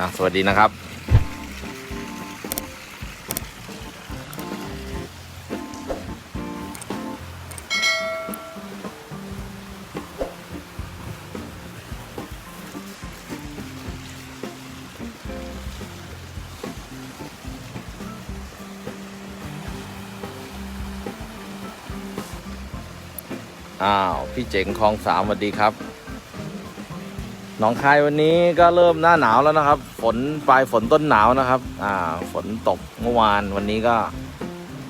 อะสวัสดีนะครับอ้าว พี่เจ๋งคลองสามสวัสดีครับ นองคายวันนี้ก็เริ่มหน้าหนาวแล้วนะครับ ฝนปลายฝนต้นหนาวนะครับ อ่า ฝนตกเมื่อวานวันนี้ก็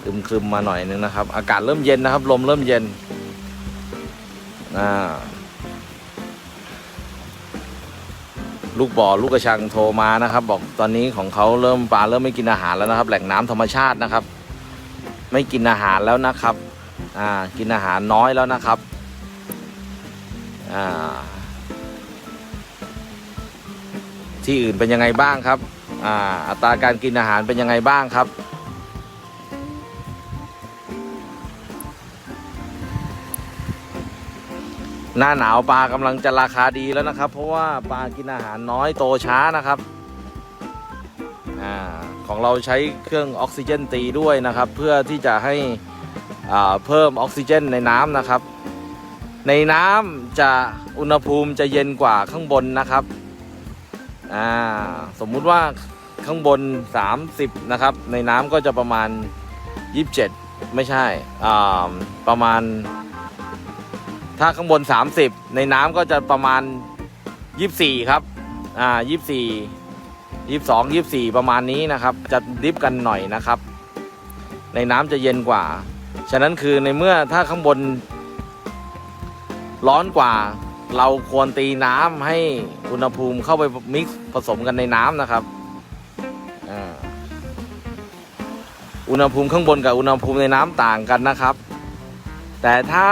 คึมครึมมาหน่อยนึงนะครับ อากาศเริ่มเย็นนะครับ ลมเริ่มเย็น อ่า ลูกบ่อลูกกระชังโทรมานะครับ บอกตอนนี้ของเขาเริ่มปลาเริ่มไม่กินอาหารแล้วนะครับ แหล่งน้ำธรรมชาตินะครับ ไม่กินอาหารแล้วนะครับ อ่า กินอาหารน้อยแล้วนะครับ อ่า ที่อื่นเป็นยังไงบ้างครับอ่าอัตราการกินอาหารเป็นยังไงบ้างครับ หน้าหนาวปลากำลังจะราคาดีแล้วนะครับ เพราะว่าปลากินอาหารน้อยโตช้านะครับอ่าของเราใช้เครื่องออกซิเจนตีด้วยนะครับ เพื่อที่จะให้อ่าเพิ่มออกซิเจนในน้ำนะครับ ในน้ำจะอุณหภูมิจะเย็นกว่าข้างบนนะครับ อ่าสมมุติว่าข้างบน 30 นะครับ ในน้ำก็จะประมาณ 27 ไม่ใช่อ่าประมาณ ถ้าข้างบน 30 ในน้ำก็จะประมาณ 24 ครับอ่า24 22 24 ประมาณนี้นะครับ จะดิฟกันหน่อยนะครับ ในน้ำจะเย็นกว่า ฉะนั้นคือในเมื่อถ้าข้างบนร้อนกว่า เราควรตีน้ำให้อุณหภูมิเข้าไปมิกซ์ผสมกันในน้ำนะครับอ่าอุณหภูมิข้างบนกับอุณหภูมิในน้ำต่างกันนะครับ แต่ถ้า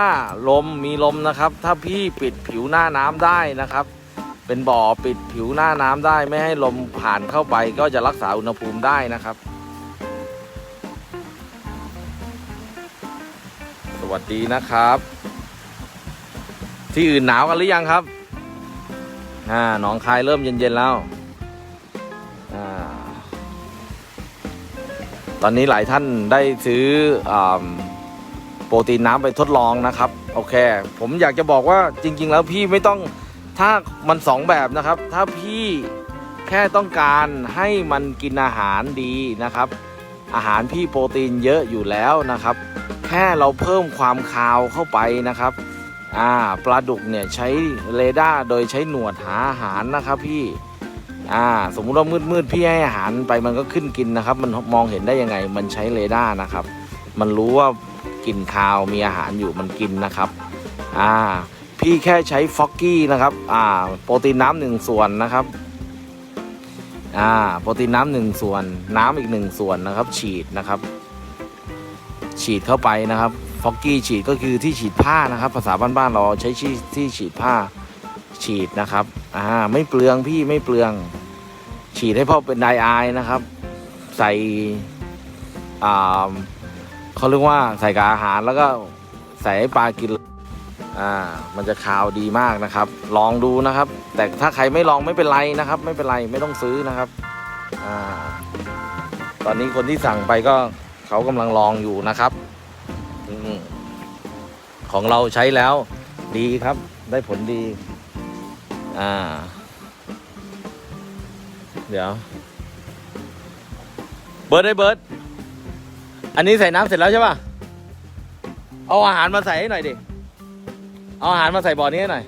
ลมมีลมนะครับ ถ้าพี่ปิดผิวหน้าน้ำได้นะครับ เป็นบ่อปิดผิวหน้าน้ำได้ ไม่ให้ลมผ่านเข้าไป ก็จะรักษาอุณหภูมิได้นะครับ สวัสดีนะครับ ที่อื่นหนาวกันหรือยังครับอ่าหนองคายเริ่มเย็นๆแล้วอ่าตอนนี้หลายท่านได้ซื้ออโปรตีนน้ำไปทดลองนะครับ โอเค ผมอยากจะบอกว่าจริง ๆ แล้วพี่ไม่ต้องถ้ามันสองแบบนะครับ ถ้าพี่แค่ต้องการให้มันกินอาหารดีนะครับ อาหารพี่โปรตีนเยอะอยู่แล้วนะครับ แค่เราเพิ่มความคาวเข้าไปนะครับ อ่าปลาดุกเนี่ยใช้เรดาร์โดยใช้หนวดหาอาหารนะครับพี่อ่าสมมุติว่ามืดๆพี่ให้อาหารไปมันก็ขึ้นกินนะครับ มันมองเห็นได้ยังไง มันใช้เรดาร์นะครับ มันรู้ว่ากลิ่นคาวมีอาหารอยู่มันกินนะครับอ่าพี่แค่ใช้ฟอกกี้นะครับอ่าโปรตีนน้ำหนึ่งส่วนนะครับอ่าโปรตีนน้ำหนึ่งส่วน น้ำอีกหนึ่งส่วนนะครับ ฉีดนะครับ ฉีดเข้าไปนะครับ ฟอกกี้ฉีดก็คือที่ฉีดผ้านะครับ ภาษาบ้านๆเราใช้ที่ที่ฉีดผ้าฉีดนะครับอ่าไม่เปลืองพี่ไม่เปลือง ฉีดให้พ่อเป็นไดอายนะครับ ใส่อ่าเขาเรียกว่าใส่กับอาหารแล้วก็ใส่ให้ปลากินอ่ามันจะคาวดีมากนะครับ ลองดูนะครับ แต่ถ้าใครไม่ลองไม่เป็นไรนะครับ ไม่เป็นไรไม่ต้องซื้อนะครับอ่าตอนนี้คนที่สั่งไปก็เขากำลังลองอยู่นะครับ ของเราใช้แล้วดีครับ ได้ผลดี อ่า เดี๋ยว เบิร์ดได้เบิร์ด อันนี้ใส่น้ำเสร็จแล้วใช่ป่ะ เอาอาหารมาใส่ให้หน่อยดิ เอาอาหารมาใส่บ่อนี้ให้หน่อย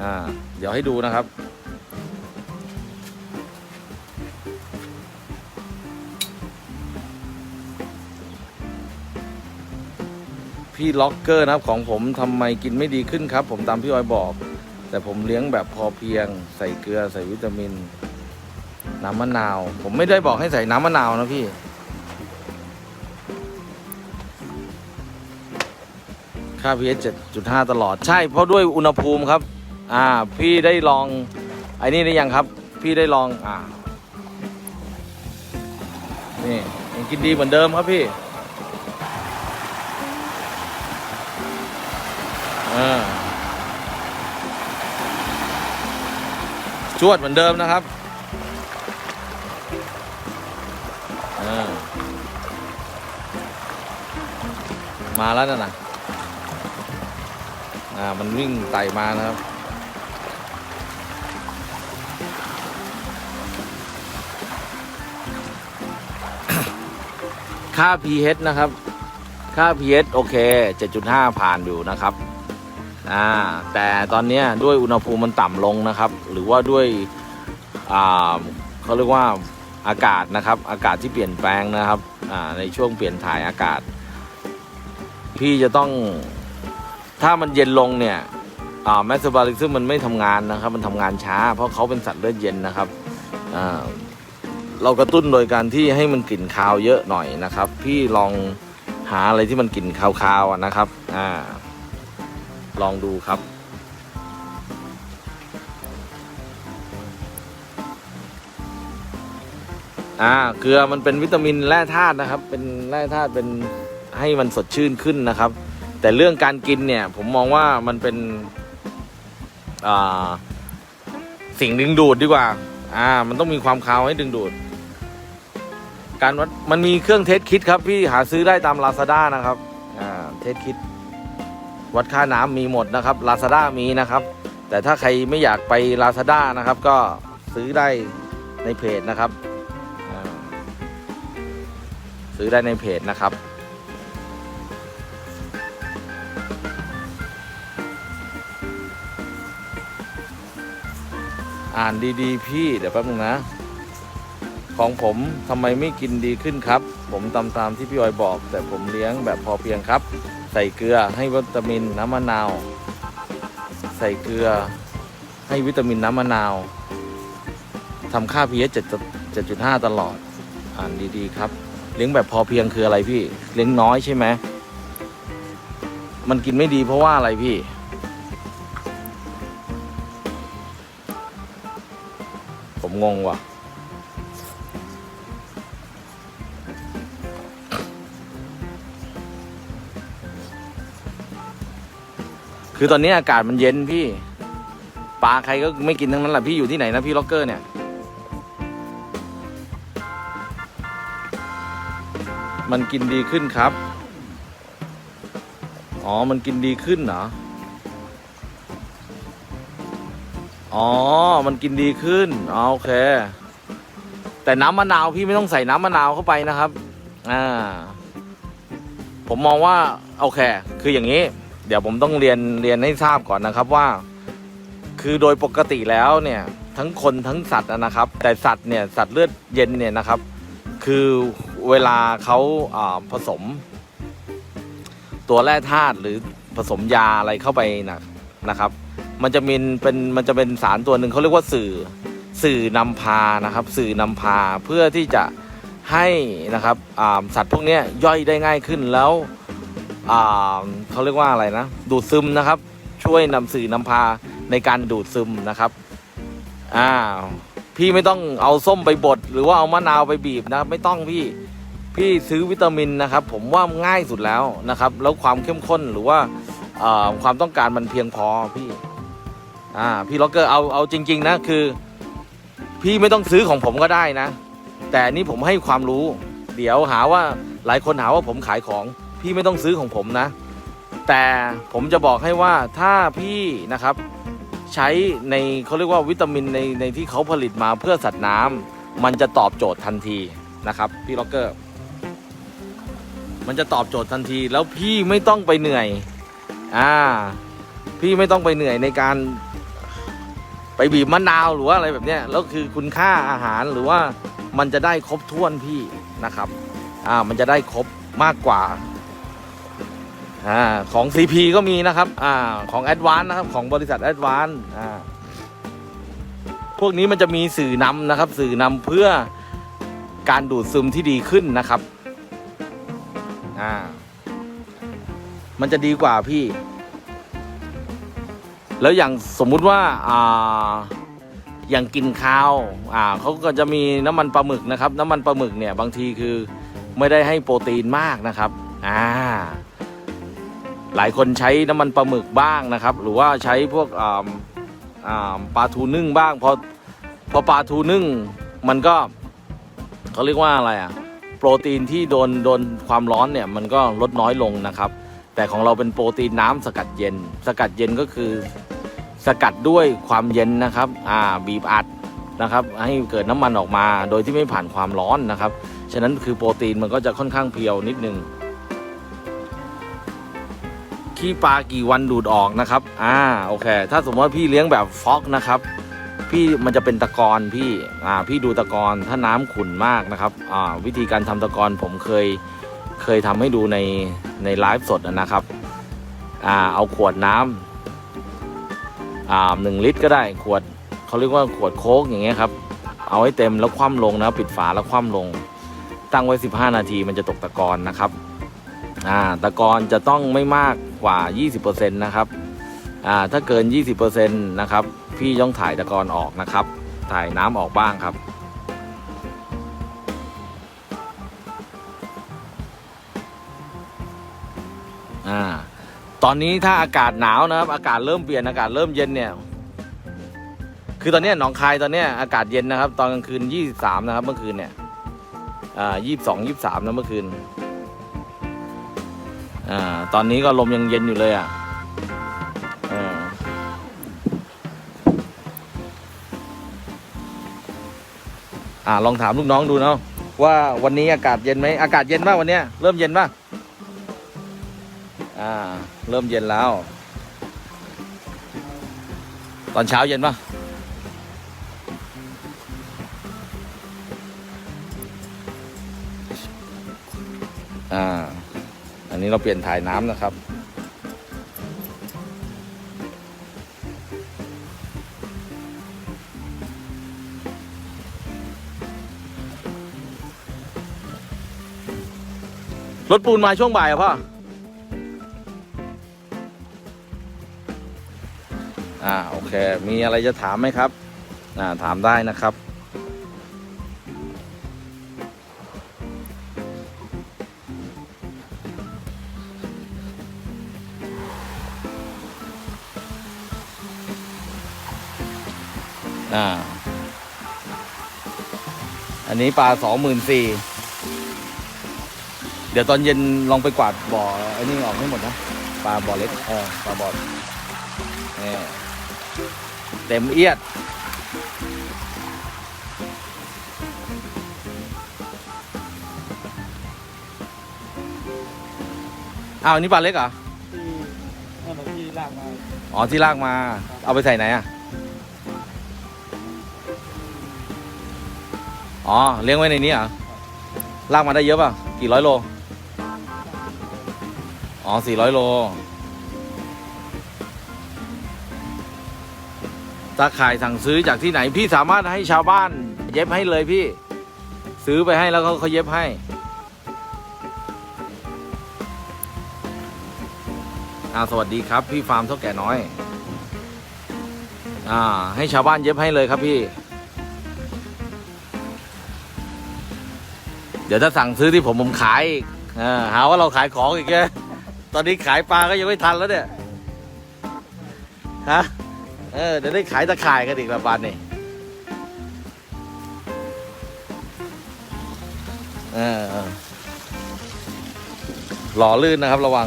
อ่า เดี๋ยวให้ดูนะครับ พี่ล็อกเกอร์นะครับของผมทำไมกินไม่ดีขึ้นครับ ผมตามพี่ออยบอก แต่ผมเลี้ยงแบบพอเพียง ใส่เกลือใส่วิตามิน น้ำมะนาว ผมไม่ได้บอกให้ใส่น้ำมะนาวนะพี่ ค่า pH 7.5 ตลอดใช่เพราะด้วยอุณหภูมิครับ อ่า พี่ได้ลองไอ้นี่ได้ยังครับ พี่ได้ลองอ่านี่ยังกินดีเหมือนเดิมครับพี่ อ่าจวดเหมือนเดิมนะครับอ่ามาแล้วนะนะอ่า มันวิ่งไต่มานะครับค่า pH นะครับ ค่า pH โอเค 7.5 ผ่านอยู่นะครับ อ่าแต่ตอนนี้ด้วยอุณหภูมิมันต่ำลงนะครับ หรือว่าด้วยอ่าเขาเรียกว่าอากาศนะครับ อากาศที่เปลี่ยนแปลงนะครับอ่าในช่วงเปลี่ยนถ่ายอากาศ พี่จะต้องถ้ามันเย็นลงเนี่ยอ่าแมสบาริซึมมันไม่ทำงานนะครับ มันทำงานช้า เพราะเขาเป็นสัตว์เลือดเย็นนะครับอ่าเรากระตุ้นโดยการที่ให้มันกลิ่นคาวเยอะหน่อยนะครับ พี่ลองหาอะไรที่มันกลิ่นคาวๆนะครับอ่า ลองดูครับ อ่าเกลือมันเป็นวิตามินแร่ธาตุนะครับ เป็นแร่ธาตุเป็นให้มันสดชื่นขึ้นนะครับ แต่เรื่องการกินเนี่ย ผมมองว่ามันเป็นอ่าสิ่งดึงดูดดีกว่า อ่า มันต้องมีความคาวให้ดึงดูด การวัดมันมีเครื่องเทสคิดครับพี่หาซื้อได้ตาม Lazada นะครับ อ่า เทสคิด วัดค่าน้ำมีหมดนะครับ Lazada มีนะครับ แต่ถ้าใครไม่อยากไป Lazada นะครับ ก็ซื้อได้ในเพจนะครับซื้อได้ในเพจนะครับอ่านดีๆ พี่เดี๋ยวแป๊บนึงนะ ของผมทำไมไม่กินดีขึ้นครับ ผมตามตามที่พี่ออยบอก แต่ผมเลี้ยงแบบพอเพียงครับ ใส่เกลือให้วิตามินน้ำมะนาว ใส่เกลือให้วิตามินน้ำมะนาวทำค่า pH 7.5 ตลอด อ่านดีๆ ครับเลี้ยงแบบพอเพียงคืออะไรพี่เลี้ยงน้อยใช่ไหมมันกินไม่ดีเพราะว่าอะไรพี่ ผมงงว่ะ คือตอนนี้อากาศมันเย็นพี่ ปลาใครก็ไม่กินทั้งนั้นแหละพี่อยู่ที่ไหนนะพี่ล็อกเกอร์เนี่ยมันกินดีขึ้นครับ อ๋อ มันกินดีขึ้นเหรอ อ๋อ มันกินดีขึ้นอ๋อโอเค แต่น้ำมะนาวพี่ไม่ต้องใส่น้ำมะนาวเข้าไปนะครับ อ่า ผมมองว่า โอเค คืออย่างนี้ เดี๋ยวผมต้องเรียนเรียนให้ทราบก่อนนะครับว่า คือโดยปกติแล้วเนี่ยทั้งคนทั้งสัตว์นะครับ แต่สัตว์เนี่ยสัตว์เลือดเย็นเนี่ยนะครับ คือเวลาเขาผสม ตัวแร่ธาตุหรือผสมยาอะไรเข้าไปนะนะครับ มันจะมีเป็นมันจะเป็นสารตัวหนึ่งเขาเรียกว่าสื่อสื่อนำพานะครับ สื่อนำพาเพื่อที่จะให้นะครับสัตว์พวกนี้ย่อยได้ง่ายขึ้นแล้ว เขาเรียกว่าอะไรนะ ดูดซึมนะครับ ช่วยนำสื่อนำพาในการดูดซึมนะครับอ่าพี่ไม่ต้องเอาส้มไปบดหรือว่าเอามะนาวไปบีบนะครับ ไม่ต้องพี่พี่ซื้อวิตามินนะครับ ผมว่าง่ายสุดแล้วนะครับ แล้วความเข้มข้นหรือว่าความต้องการมันเพียงพอพี่อ่าพี่ล็อกเกอร์เอาเอาจริง ๆ นะคือ พี่ไม่ต้องซื้อของผมก็ได้นะ แต่นี่ผมให้ความรู้ เดี๋ยวหาว่าหลายคนหาว่าผมขายของ พี่ไม่ต้องซื้อของผมนะ แต่ผมจะบอกให้ว่าถ้าพี่นะครับใช้ในเขาเรียกว่าวิตามินในในที่เขาผลิตมาเพื่อสัตว์น้ำมันจะตอบโจทย์ทันทีนะครับพี่ล็อกเกอร์ มันจะตอบโจทย์ทันทีแล้วพี่ไม่ต้องไปเหนื่อยอ่าพี่ไม่ต้องไปเหนื่อยในการไปบีบมะนาวหรือว่าอะไรแบบเนี้ยแล้วคือคุณค่าอาหารหรือว่ามันจะได้ครบถ้วนพี่นะครับ อ่า มันจะได้ครบมากกว่า อ่าของ CP ก็มีนะครับอ่าของ a d v a n c e นะครับของบริษัท a d v a n c e อ่าพวกนี้มันจะมีสื่อนำนะครับ สื่อนำเพื่อการดูดซึมที่ดีขึ้นนะครับอ่ามันจะดีกว่าพี่ แล้วอย่างสมมุติว่าอ่าอย่างกินข้าวอ่าเขาก็จะมีน้ำมันปลาหมึกนะครับ น้ำมันปลาหมึกเนี่ยบางทีคือไม่ได้ให้โปรตีนมากนะครับอ่า หลายคนใช้น้ำมันปลาหมึกบ้างนะครับ หรือว่าใช้พวกปลาทูนึ่งบ้างพอพอปลาทูนึ่งมันก็เขาเรียกว่าอะไรอะโปรตีนที่โดนโดนความร้อนเนี่ยมันก็ลดน้อยลงนะครับ แต่ของเราเป็นโปรตีนน้ำสกัดเย็น สกัดเย็นก็คือสกัดด้วยความเย็นนะครับอ่าบีบอัดนะครับ ให้เกิดน้ำมันออกมา โดยที่ไม่ผ่านความร้อนนะครับ ฉะนั้นคือโปรตีนมันก็จะค่อนข้างเพียวนิดนึง ขี้ปลากี่วันดูดออกนะครับ อ่าโอเค ถ้าสมมติว่าพี่เลี้ยงแบบฟอกนะครับ พี่มันจะเป็นตะกอนพี่ อ่าพี่ดูตะกอนถ้าน้ำขุ่นมากนะครับ อ่าวิธีการทำตะกอนผมเคยเคยทำให้ดูในในไลฟ์สดนะครับ อ่าเอาขวดน้ำอ่าหนึ่งลิตรก็ได้ขวดเขาเรียกว่าขวดโค้กอย่างเงี้ยครับ เอาให้เต็มแล้วคว่ำลงนะปิดฝาแล้วคว่ำลง ตั้งไว้ 15 นาทีมันจะตกตะกอนนะครับอ่าตะกอนจะต้องไม่มาก กว่า 20%นะครับอ่าถ้าเกิน 20%นะครับ พี่ต้องถ่ายตะกอนออกนะครับ ถ่ายน้ำออกบ้างครับ อ่า ตอนนี้ถ้าอากาศหนาวนะครับ อากาศเริ่มเปลี่ยนอากาศเริ่มเย็นเนี่ย คือตอนนี้หนองคายตอนนี้อากาศเย็นนะครับ ตอนกลางคืน 23 นะครับ เมื่อคืนเนี่ย อ่า 22 23นะเมื่อคืน อ่าตอนนี้ก็ลมยังเย็นอยู่เลยอะอออ่าลองถามลูกน้องดูเนาะว่าวันนี้อากาศเย็นไหมอากาศเย็นป่ะวันเนี้ยเริ่มเย็นป่ะอ่าเริ่มเย็นแล้ว ตอนเช้าเย็นป่ะอ่า อันนี้เราเปลี่ยนถ่ายน้ำนะครับ รถปูนมาช่วงบ่ายเหรอพ่อ อ่าโอเค มีอะไรจะถามไหมครับ อ่าถามได้นะครับ อ่า อันนี้ปลาสองหมื่นสี่เดี๋ยวตอนเย็นลองไปกวาดบ่อไอ้นี่ออกให้หมดนะปลาบ่อเล็กเออปลาบ่อนี่เต็มเอียด อ้าวอันนี้ปลาเล็กเหรอที่นั่นแหละที่ลากมา อ๋อที่ลากมา เอาไปใส่ไหนอะ อ๋อ เลี้ยงไว้ในนี้เหรอลากมาได้เยอะป่ะ กี่ร้อยโล อ๋อสี่ร้อยโล ตาข่ายสั่งซื้อจากที่ไหน พี่สามารถให้ชาวบ้าน เย็บให้เลยพี่ ซื้อไปให้แล้วเขาเขาเย็บให้อ่าสวัสดีครับ พี่ฟาร์มเท่าแก่น้อย อ่า ให้ชาวบ้านเย็บให้เลยครับพี่ ดี๋ยวถ้าสั่งซื้อที่ผมผมขายอีกอ่าหาว่าเราขายของอีกแกตอนนี้ขายปลาก็ยังไม่ทันแล้วเนี่ยฮะเออเดี๋ยวได้ขายตะข่ายกันอีกละบานนี่เออเออหล่อลื่นนะครับระวัง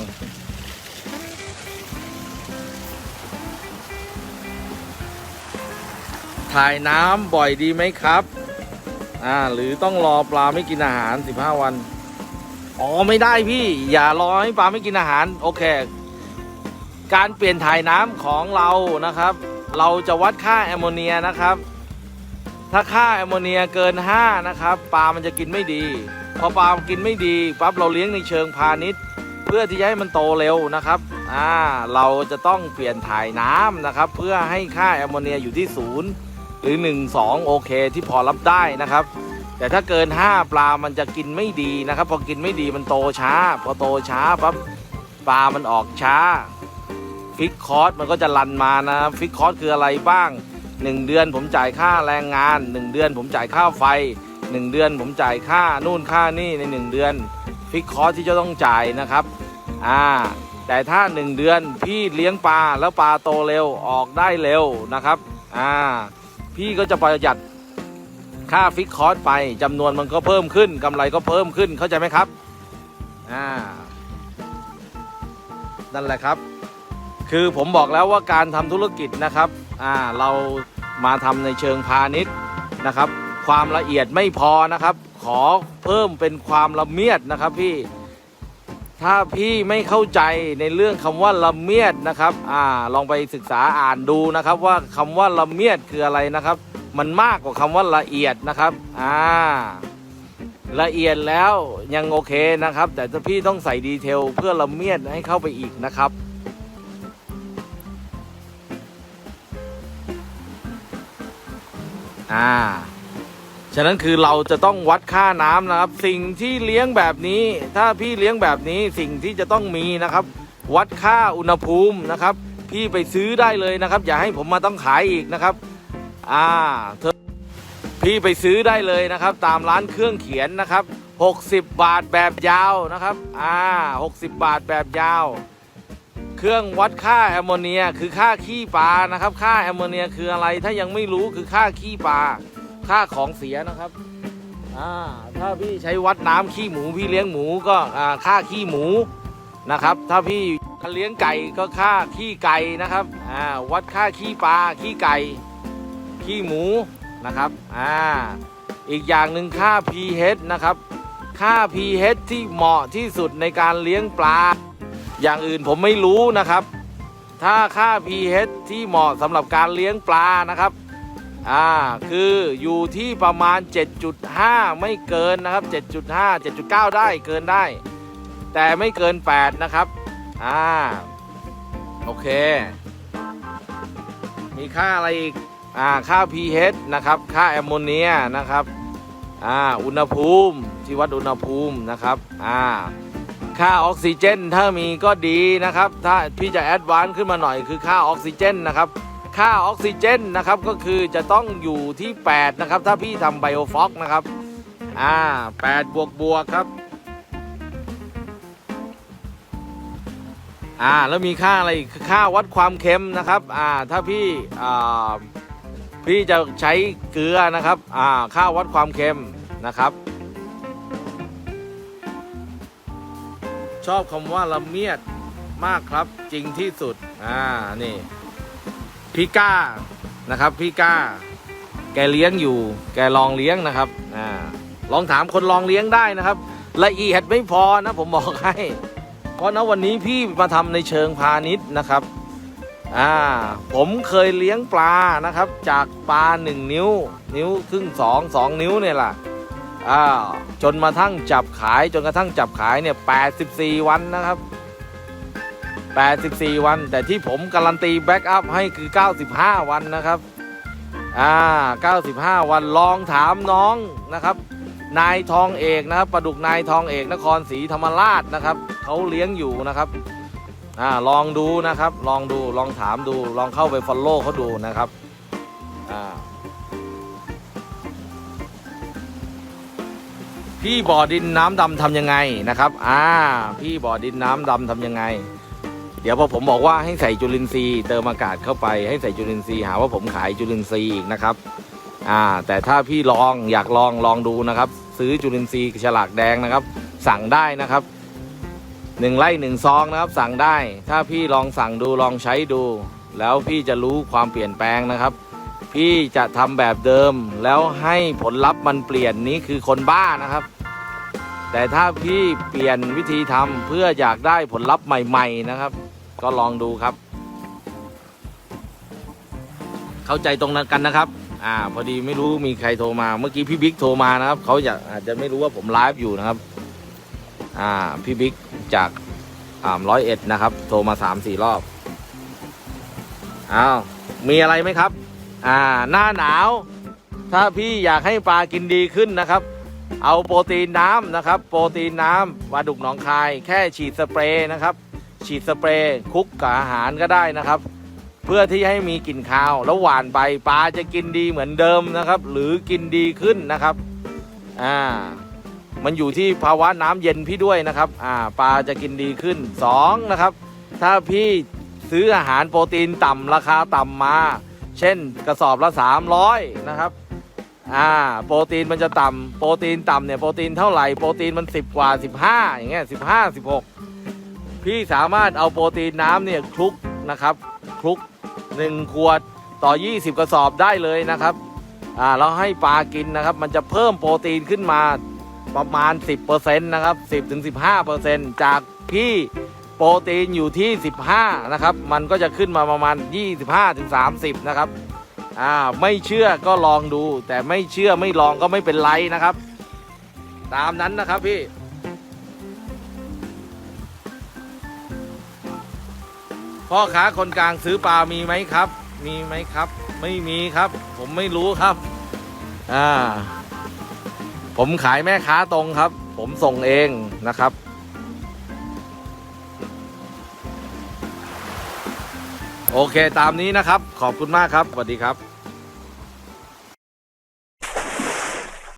ถ่ายน้ำบ่อยดีไหมครับ อ่าหรือต้องรอปลาไม่กินอาหาร 15 วัน อ๋อไม่ได้พี่ อย่ารอให้ปลาไม่กินอาหาร โอเค การเปลี่ยนถ่ายน้ำของเรานะครับ เราจะวัดค่าแอมโมเนียนะครับ ถ้าค่าแอมโมเนียเกิน 5 นะครับปลามันจะกินไม่ดี พอปลากินไม่ดีปั๊บเราเลี้ยงในเชิงพาณิชย์ เพื่อที่จะให้มันโตเร็วนะครับอ่าเราจะต้องเปลี่ยนถ่ายน้ำนะครับ เพื่อให้ค่าแอมโมเนียอยู่ที่ศูนย์ หรือ 1 2 โอเคที่พอรับได้นะครับ แต่ถ้าเกิน 5 ปลามันจะกินไม่ดีนะครับ พอกินไม่ดีมันโตช้า พอโตช้าปั๊บปลามันออกช้า ฟิกคอร์สมันก็จะรันมานะฟิกคอร์สคืออะไรบ้าง 1 เดือนผมจ่ายค่าแรงงาน 1 เดือนผมจ่ายค่าไฟ 1 เดือนผมจ่ายค่านู่นค่านี่ใน 1 เดือน ฟิกคอร์สที่จะต้องจ่ายนะครับอ่าแต่ถ้า 1 เดือนพี่เลี้ยงปลาแล้วปลาโตเร็วออกได้เร็วนะครับอ่า พี่ก็จะประหยัดค่าฟิกคอร์สไปจำนวนมันก็เพิ่มขึ้นกำไรก็เพิ่มขึ้นเข้าใจไหมครับอ่านั่นแหละครับ คือผมบอกแล้วว่าการทำธุรกิจนะครับอ่าเรามาทำในเชิงพาณิชย์นะครับ ความละเอียดไม่พอนะครับ ขอเพิ่มเป็นความละเมียดนะครับพี่ ถ้าพี่ไม่เข้าใจในเรื่องคำว่าละเมียดนะครับอ่าลองไปศึกษาอ่านดูนะครับ ว่าคำว่าละเมียดคืออะไรนะครับ มันมากกว่าคำว่าละเอียดนะครับอ่าละเอียดแล้วยังโอเคนะครับ แต่ถ้าพี่ต้องใส่ดีเทลเพื่อละเมียดให้เข้าไปอีกนะครับอ่า ฉะนั้นคือเราจะต้องวัดค่าน้ำนะครับ สิ่งที่เลี้ยงแบบนี้ ถ้าพี่เลี้ยงแบบนี้สิ่งที่จะต้องมีนะครับ วัดค่าอุณหภูมินะครับ พี่ไปซื้อได้เลยนะครับ อย่าให้ผมมาต้องขายอีกนะครับ อ่าเธอพี่ไปซื้อได้เลยนะครับ ตามร้านเครื่องเขียนนะครับ 60 บาทแบบยาวนะครับอ่า60 บาทแบบยาว เครื่องวัดค่าแอมโมเนีย คือค่าขี้ปลานะครับ ค่าแอมโมเนียคืออะไรถ้ายังไม่รู้คือค่าขี้ปลา ค่าของเสียนะครับอ่าถ้าพี่ใช้วัดน้ำขี้หมูพี่เลี้ยงหมูก็อ่าค่าขี้หมูนะครับ ถ้าพี่เลี้ยงไก่ก็ค่าขี้ไก่นะครับอ่าวัดค่าขี้ปลาขี้ไก่ขี้หมูนะครับอ่าอีกอย่างหนึ่งค่า pH นะครับค่า pH ที่เหมาะที่สุดในการเลี้ยงปลา อย่างอื่นผมไม่รู้นะครับ ถ้าค่า pH ที่เหมาะสำหรับการเลี้ยงปลานะครับ อ่าคืออยู่ที่ประมาณ 7.5 ไม่เกินนะครับ 7.5 7.9 ได้เกินได้ แต่ไม่เกิน 8 นะครับ อ่า โอเค มีค่าอะไรอีก อ่า ค่า pH นะครับ ค่าแอมโมเนียนะครับ อ่า อุณหภูมิที่วัดอุณหภูมินะครับ อ่า ค่าออกซิเจนถ้ามีก็ดีนะครับ ถ้าพี่จะแอดวานซ์ขึ้นมาหน่อยคือค่าออกซิเจนนะครับ ค่าออกซิเจนนะครับก็คือจะต้องอยู่ที่ 8 นะครับ ถ้าพี่ทำไบโอฟอกนะครับ อ่า8บวกบวกครับ อ่าแล้วมีค่าอะไรค่าวัดความเค็มนะครับ อ่าถ้าพี่อ่าพี่จะใช้เกลือนะครับ อ่าค่าวัดความเค็มนะครับ ชอบคำว่าละเมียดมากครับจริงที่สุด อ่านี่ พี่ก้านะครับ พี่ก้า แกเลี้ยงอยู่ แกลองเลี้ยงนะครับอ่าลองถามคนลองเลี้ยงได้นะครับ ละเอียดไม่พอนะผมบอกให้ เพราะนะวันนี้พี่มาทำในเชิงพาณิชย์นะครับอ่าผมเคยเลี้ยงปลานะครับ จากปลาหนึ่งนิ้ว นิ้วครึ่งสองสองนิ้วเนี่ยแหละอ่าจนมาทั้งจับขายจนกระทั่งจับขายเนี่ย84วันนะครับ 84 วัน แต่ที่ผมการันตีแบ็กอัพให้คือ 95 วันนะครับ อ่า 95 วันลองถามน้องนะครับ นายทองเอกนะครับประดุกนายทองเอกนครศรีธรรมราชนะครับเขาเลี้ยงอยู่นะครับ อ่า ลองดูนะครับ ลองดู ลองถามดู ลองเข้าไปฟอลโล่เขาดูนะครับ อ่าพี่บ่อดินน้ำดำทำยังไงนะครับ อ่า พี่บ่อดินน้ำดำทำยังไง เดี๋ยวพอผมบอกว่าให้ใส่จุลินทรีย์เติมอากาศเข้าไป ให้ใส่จุลินทรีย์หาว่าผมขายจุลินทรีย์อีกนะครับ อ่า แต่ถ้าพี่ลองอยากลองลองดูนะครับ ซื้อจุลินทรีย์ฉลากแดงนะครับ สั่งได้นะครับหนึ่งไร่หนึ่งซองนะครับ สั่งได้ ถ้าพี่ลองสั่งดูลองใช้ดู แล้วพี่จะรู้ความเปลี่ยนแปลงนะครับ พี่จะทำแบบเดิมแล้วให้ผลลัพธ์มันเปลี่ยนนี้คือคนบ้านะครับแต่ถ้าพี่เปลี่ยนวิธีทำเพื่ออยากได้ผลลัพธ์ใหม่ ๆ นะครับ ก็ลองดูครับ เข้าใจตรงนั้นกันนะครับ อ่า พอดีไม่รู้มีใครโทรมา เมื่อกี้พี่บิ๊กโทรมานะครับเขาอยากอาจจะไม่รู้ว่าผมไลฟ์อยู่นะครับ อ่า พี่บิ๊กจากอ่าร้อยเอ็ดนะครับ โทรมาสามสี่รอบอ้าวมีอะไรไหมครับ อ่า หน้าหนาว ถ้าพี่อยากให้ปลากินดีขึ้นนะครับ เอาโปรตีนน้ำนะครับ โปรตีนน้ำปลาดุกหนองคาย แค่ฉีดสเปรย์นะครับ ฉีดสเปรย์คุกกับอาหารก็ได้นะครับ เพื่อที่ให้มีกลิ่นคาวแล้วหวานไปปลาจะกินดีเหมือนเดิมนะครับ หรือกินดีขึ้นนะครับอ่ามันอยู่ที่ภาวะน้ำเย็นพี่ด้วยนะครับอ่าปลาจะกินดีขึ้นสองนะครับถ้าพี่ซื้ออาหารโปรตีนต่ำราคาต่ำมา เช่นกระสอบละ 300นะครับอ่าโปรตีนมันจะต่ำโปรตีนต่ำเนี่ยโปรตีนเท่าไหร่โปรตีนมันสิบกว่าสิบห้าอย่างเงี้ยสิบห้าสิบหก พี่สามารถเอาโปรตีนน้ำเนี่ยคลุกนะครับคลุกหนึ่งขวดต่อ 20 กระสอบได้เลยนะครับอ่าแล้วให้ปลากินนะครับ มันจะเพิ่มโปรตีนขึ้นมาประมาณ 10%นะครับ 10-15%จากพี่โปรตีนอยู่ที่ 15 นะครับ มันก็จะขึ้นมาประมาณ 25-30 นะครับอ่าไม่เชื่อก็ลองดู แต่ไม่เชื่อไม่ลองก็ไม่เป็นไรนะครับ ตามนั้นนะครับพี่ พ่อค้าคนกลางซื้อปลามีไหมครับ มีไหมครับ ไม่มีครับ ผมไม่รู้ครับ อ่า ผมขายแม่ค้าตรงครับ ผมส่งเองนะครับ โอเคตามนี้นะครับ ขอบคุณมากครับสวัสดีครับ